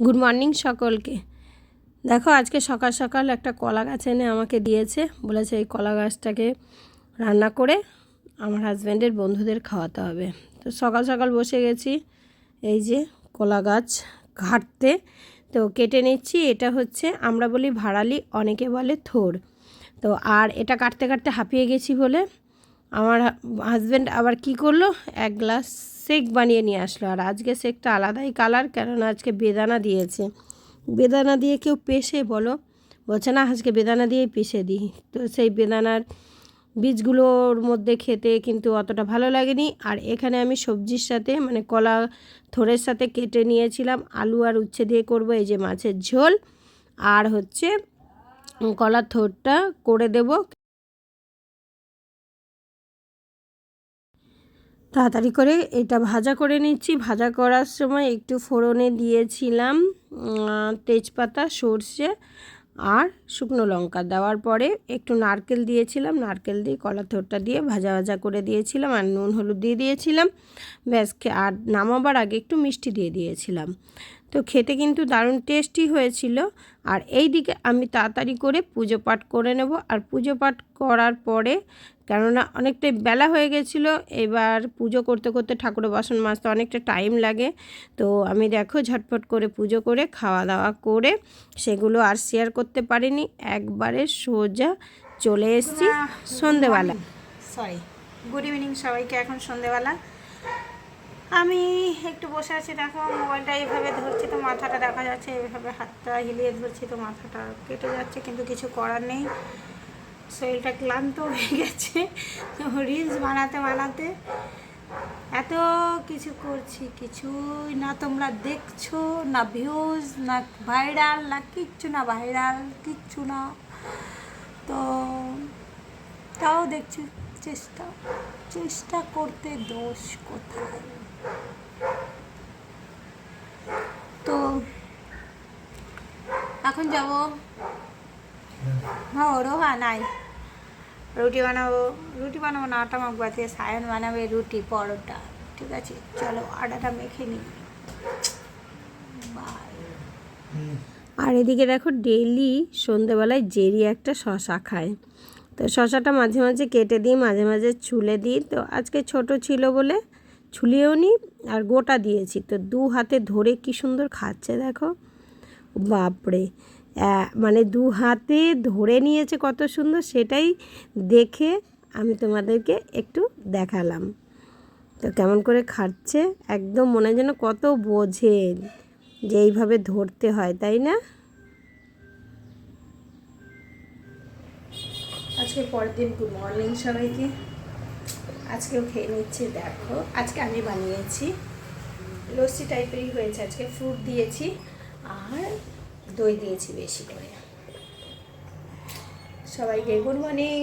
Good morning সকলকে। দেখো, আজকে সকাল সকাল একটা কলা গাছ এনে আমাকে দিয়েছে। বলেছে এই কলা গাছটাকে রান্না করে আমার হাজব্যান্ডের বন্ধুদের খাওয়াতে হবে। তো সকাল সকাল বসে গেছি এই যে কলা গাছ ঘাটতে। তো কেটে নিচ্ছি, এটা হচ্ছে আমরা বলি ভাড়ালি, অনেকে বলে থোর। তো আর এটা কাটতে কাটতে হাঁপিয়ে গেছি বলে আমার হাজব্যান্ড আবার কি করল? এক গ্লাস শেক বানিয়ে নিয়ে আসলো। আর আজকে শেকটা আলাদাই কালার কেননা আজকে বেদানা দিয়েছে। বেদানা দিয়ে কেউ পেশে বলো? বলছে, না, আজকে বেদানা দিয়েই পিষে দিই। তো সেই বেদানার বীজগুলোর মধ্যে খেতে কিন্তু অতটা ভালো লাগেনি। আর এখানে আমি সবজির সাথে মানে কলা থোড়ের সাথে কেটে নিয়েছিলাম। আলু আর উচ্ছে দিয়ে করব, এই যে মাছের ঝোল। আর হচ্ছে কলার থোরটা করে দেব। তাড়াতাড়ি করে এটা ভাজা করে নিচ্ছি। ভাজা করার সময় একটু ফোড়নে দিয়েছিলাম তেজপাতা, সর্ষে আর শুকনো লঙ্কা। দেওয়ার পরে একটু নারকেল দিয়েছিলাম, নারকেল দিয়ে কলা থোরটা দিয়ে ভাজা ভাজা করে দিয়েছিলাম আর নুন হলুদ দিয়ে দিয়েছিলাম। ব্যাস আর নামাবার আগে একটু মিষ্টি দিয়ে দিয়েছিলাম। তো খেতে কিন্তু দারুণ টেস্টি হয়েছিল। আর এই দিকে আমি তাড়াতাড়ি করে পুজো পাঠ করে নেব। আর পুজো পাঠ করার পরে কেননা অনেকটাই বেলা হয়ে গেছিল এবার পুজো করতে করতে ঠাকুরের বাসন মাজতে অনেকটা টাইম লাগে। তো আমি দেখো ঝটপট করে পুজো করে খাওয়া দাওয়া করে সেগুলো আর শেয়ার করতে পারিনি। একবারে সোজা চলে এসেছি সন্ধেবেলা। সরি গুড ইভিনিং সবাইকে এখন সন্ধেবেলা। আমি একটু বসে আছি, দেখো, মোবাইলটা এইভাবে ধরছি তো, মাথাটা দেখা যাচ্ছে, এইভাবে হাতটা হিলিয়ে ধরছি তো, মাথাটা কেটে যাচ্ছে, কিন্তু কিছু করার নেই। শরীরটা ক্লান্ত হয়ে গেছে, তো রিলস বানাতে বানাতে এত কিছু করছি, কিছুই না তোমরা দেখছ, না ভিউজ না ভাইরাল না কিচ্ছু না ভাইরাল কিচ্ছু না। তো তাও দেখছি, চেষ্টা চেষ্টা করতে দোষ কোথায়? তো, এখন যাব। হ্যাঁ রোহা নাই। রুটি বানাবো রুটি বানাবো না, আটা মাখবাতে সায়ন বানাবে রুটি, পরোটা, ঠিক আছে? চলো, আটাটা মেখে নিই। আর এদিকে দেখো ডেইলি সন্ধেবেলায় জেরি একটা শশা খায়। তো শশাটা মাঝে মাঝে কেটে দিই, মাঝে মাঝে ছুলে দিই। তো আজকে ছোট ছিল বলে ছুলিয়েও নিই আর গোটা দিয়েছি। তো দু হাতে ধরে কি সুন্দর খাচ্ছে দেখো। বাপরে মানে দু হাতে ধরে নিয়েছে কত সুন্দর সেটাই দেখে আমি তোমাদেরকে একটু দেখালাম। তো কেমন করে খাচ্ছে, একদম মনে যেন কত বোঝে যে এইভাবে ধরতে হয়, তাই না? আজকে পরের দিন গুড মর্নিং সবাইকে আজকেও খেয়ে নিচ্ছি, দেখো। আজকে আমি বানিয়েছি। লস্যি টাইপেরই হয়েছে, আজকে ফ্রুট দিয়েছি আর দই দিয়েছি বেশি করে। সবাইকে গুড মর্নিং।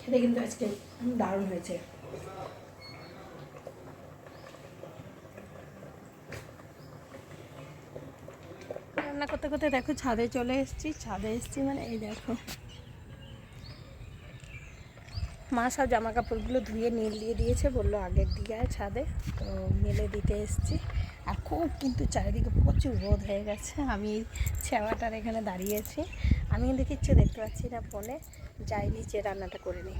খেতে কিন্তু আজকে দারুণ হয়েছে। রান্না করতে করতে দেখো ছাদে চলে এসেছি, ছাদে এসেছি মানে এই দেখো। মা সব জামা কাপড়গুলো ধুয়ে নীল দিয়ে দিয়েছে, বলল আগের দিকে ছাদে। তো মেলে দিতে এসেছি। আর খুব কিন্তু চারিদিকে প্রচুর রোদ হয়ে গেছে, আমি ছেঁড়াটার এখানে দাঁড়িয়েছি। আমি কিন্তু কিচ্ছু দেখতে পাচ্ছি না ফোনে, যাই নিচে রান্নাটা করে নিই।